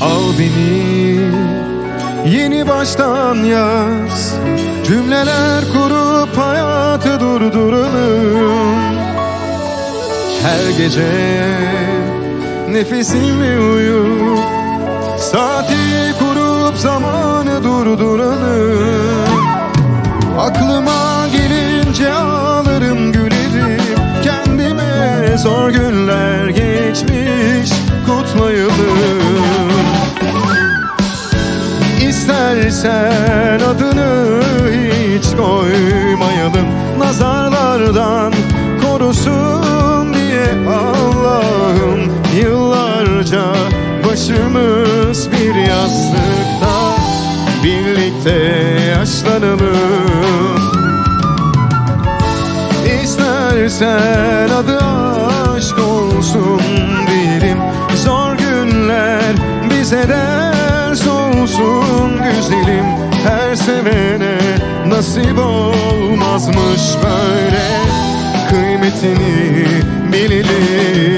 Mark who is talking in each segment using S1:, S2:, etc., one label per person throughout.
S1: Al beni yeni baştan yaz. Cümleler kurup hayatı durduralım Her gece nefesimle uyup Saati kurup zamanı durduralım Aklıma gelince ağlarım gülerim Kendime zor günler geçmiş kutlayalım İstersen adını hiç koymayalım. Nazarlardan korusun diye Allah'ım. Yıllarca başımız bir yastıkta. Birlikte yaşlanalım. İstersen adı Sevene nasip olmazmış böyle. Kıymetini bilelim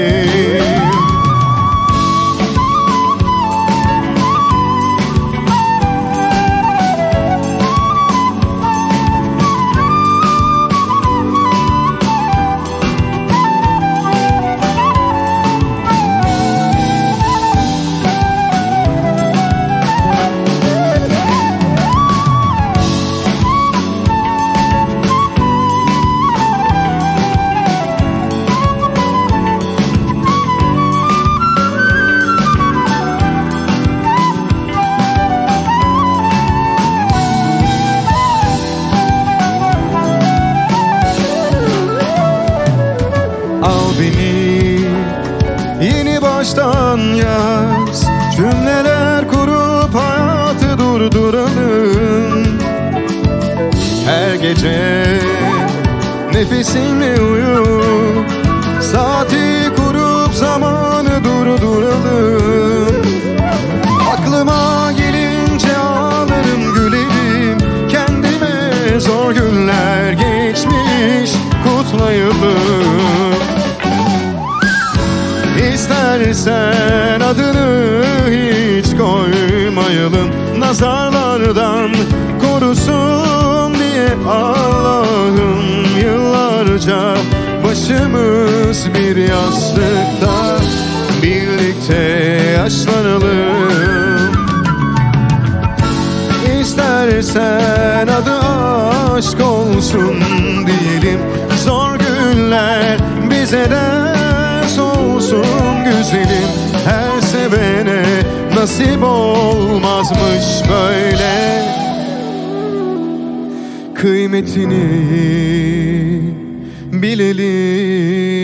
S1: Al beni yeni baştan yaz. Cümleler kurup hayatı durduralım. Her gece nefesimle uyup Saati kurup zamanı durduralım. Aklıma gelince ağlarım gülerim. Kendime zor günler geçmiş kutlayalım İstersen adını hiç koymayalım. Nazarlardan korusun diye Allah'ım. Yıllarca başımız bir yastıkta Birlikte yaşlanalım. İstersen adı aşk olsun diyelim. Zor günler bize ders nasip olmazmış böyle. Kıymetini bilelim